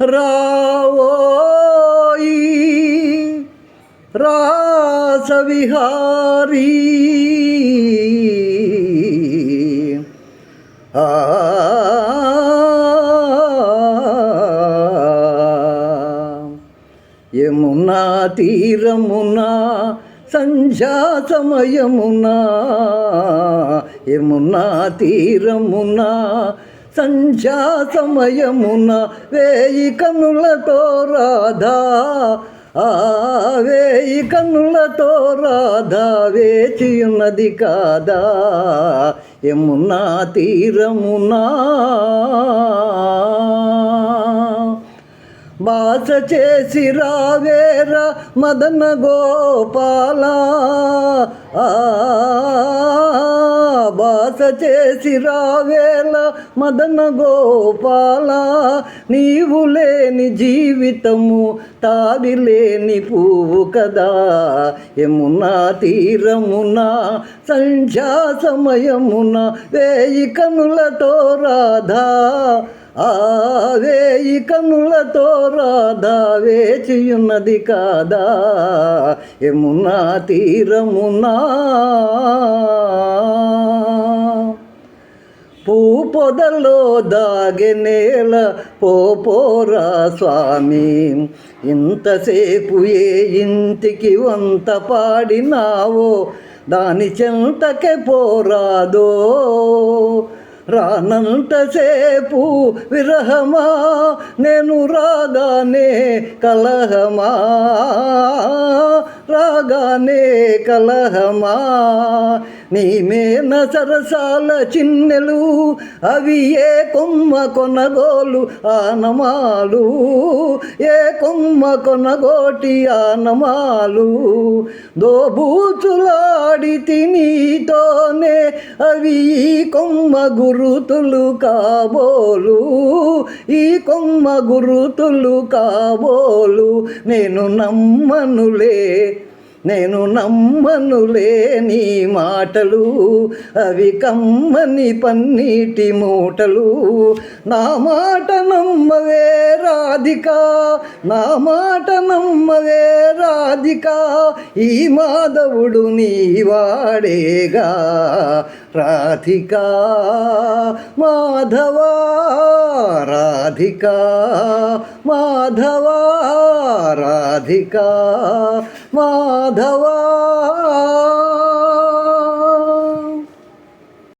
రావోయి. రాసవిహారీ ఆ. యమునా తీరమునా సంధ్యా సమయమునా యమునా తీరమునా సంధ్యా సమయమున వేయి కనులతో రాధా. ఆ వేయి కన్నులతో రాధా వేచియున్నది కాదా? యమునా తీరమునా? బాస చేసి రావేర మదన గోపాల? ఆ, బాస చేసి రావేల మదన గోపాల నీవు లేని జీవితము తావి లేని పువ్వు కదా. యమునా తీరమున సంధ్యా సమయమున వేయి కనులతో రాధా. ఆ వేయి కన్నులతో రాధావే వేచియున్నది కాదా? యమునా తీరమునా? పూ పొదలో దాగెనేల పోపోరా స్వామి. ఇంతసేపు ఏ ఇంటికి వంత పాడినావో? దాని చెంతకే పోరాదో? రానంతసేపు విరహమా? నేను రాగానే కలహమా? రాగానే కలహమా? నీ మేన సరసాల చిన్నెలు అవి ఏ కొమ్మ కొనగోలు ఆనమాలు? ఏ కొమ్మ కొనగోటి ఆనమాలు? దోబూచులాడి తినీతోనే అవి ఈ కొమ్మ గురుతులు కాబోలు. ఈ కొమ్మ గురుతులు కాబోలు నేను నమ్మనులే. నేను నమ్మనులే నీ మాటలు అవి కమ్మని పన్నీటి మూటలు. నా మాట నమ్మవే రాధిక నా మాట నమ్మవే రాధిక ఈ మాధవుడు నీ వాడేగా రాధిక. మాధవా రాధిక. మాధవా రాధిక. మాధవా